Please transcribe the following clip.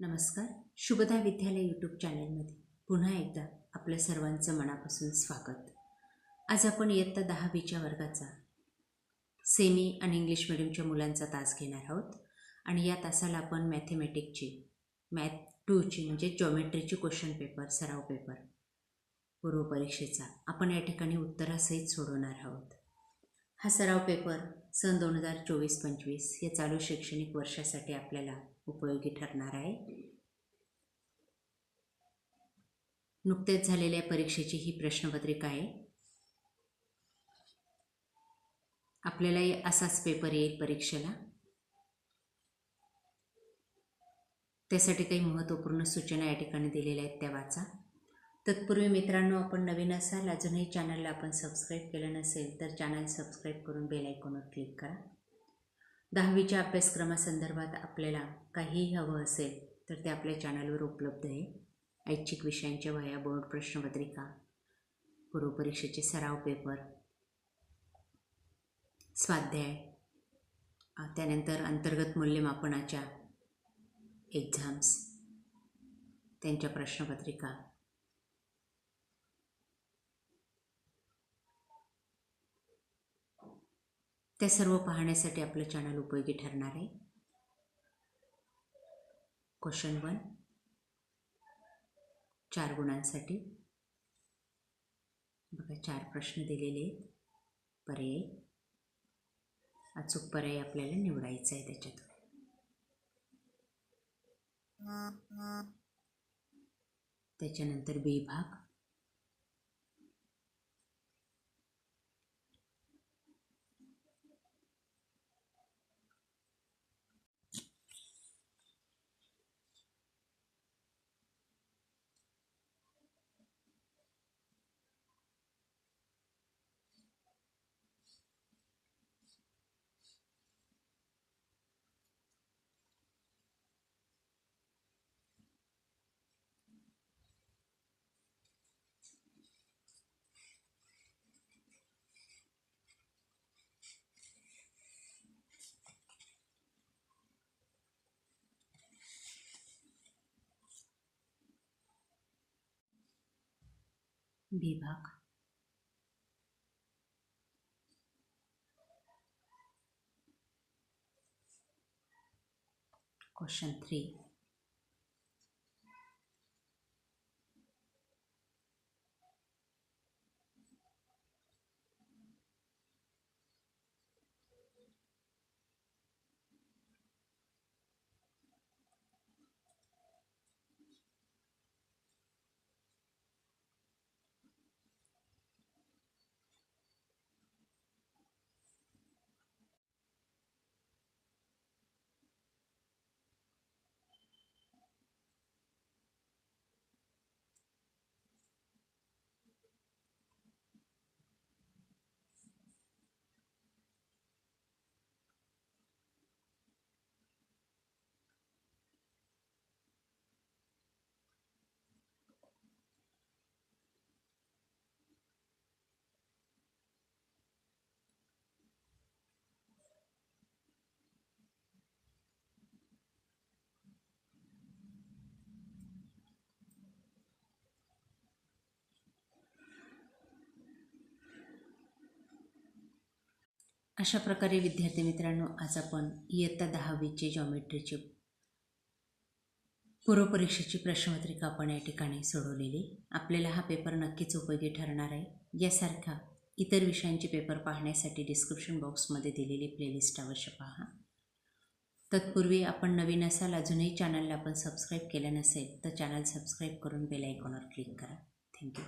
नमस्कार. शुभदा विद्यालय यूट्यूब चॅनलमध्ये पुन्हा एकदा आपल्या सर्वांचं मनापासून स्वागत. आज आपण इयत्ता दहावीच्या वर्गाचा सेमी आणि इंग्लिश मिडियमच्या मुलांचा तास घेणार आहोत. आणि या तासाला आपण मॅथेमॅटिकची मॅथ टूची म्हणजे जॉमेट्रीची क्वेश्चन पेपर सराव पेपर पूर्वपरीक्षेचा आपण या ठिकाणी उत्तरासहित सोडवणार आहोत. हा सराव पेपर सन दोन हजार चोवीस पंचवीस या चालू शैक्षणिक वर्षासाठी आपल्याला उपयोगी ठरणार आहे. नुकतेच झालेल्या परीक्षेची ही प्रश्नपत्रिका आहे. आपल्यालाही असाच पेपर येईल परीक्षेला. त्यासाठी काही महत्त्वपूर्ण सूचना या ठिकाणी दिलेल्या आहेत त्या वाचा. तत्पूर्वी मित्रांनो आपण नवीन असाल अजूनही चॅनलला आपण सबस्क्राईब केलं नसेल तर चॅनल सबस्क्राईब करून बेल आयकॉनवर क्लिक करा. दहावीच्या अभ्यासक्रमासंदर्भात आपल्याला काहीही हवं असेल तर ते आपल्या चॅनलवर उपलब्ध आहे. ऐच्छिक विषयांच्या वह्या बोर्ड प्रश्नपत्रिका पूर्वपरीक्षेचे सराव पेपर स्वाध्याय त्यानंतर अंतर्गत मूल्यमापनाच्या एक्झाम्स त्यांच्या प्रश्नपत्रिका त्या सर्व पाहण्यासाठी आपलं चॅनल उपयोगी ठरणार आहे. क्वेश्चन वन चार गुणांसाठी. बघा चार प्रश्न दिलेले आहेत. पर्याय. अचूक पर्याय आपल्याला निवडायचा आहे त्याच्यातून. त्याच्यानंतर बी भाग. বিভাগ Question 3. अशा प्रकारे विद्यार्थी मित्रांनो आज आपण इयत्ता दहावीचे जॉमेट्रीचे पूर्वपरीक्षेची प्रश्नपत्रिका आपण या ठिकाणी सोडवलेली. आपल्याला हा पेपर नक्कीच उपयोगी ठरणार आहे. यासारखा इतर विषयांचे पेपर पाहण्यासाठी डिस्क्रिप्शन बॉक्समध्ये दिलेली प्लेलिस्ट अवश्य पहा. तत्पूर्वी आपण नवीन असाल अजूनही चॅनलला आपण सबस्क्राईब केलं नसेल तर चॅनल सबस्क्राईब करून बेल आयकॉनवर क्लिक करा. Thank you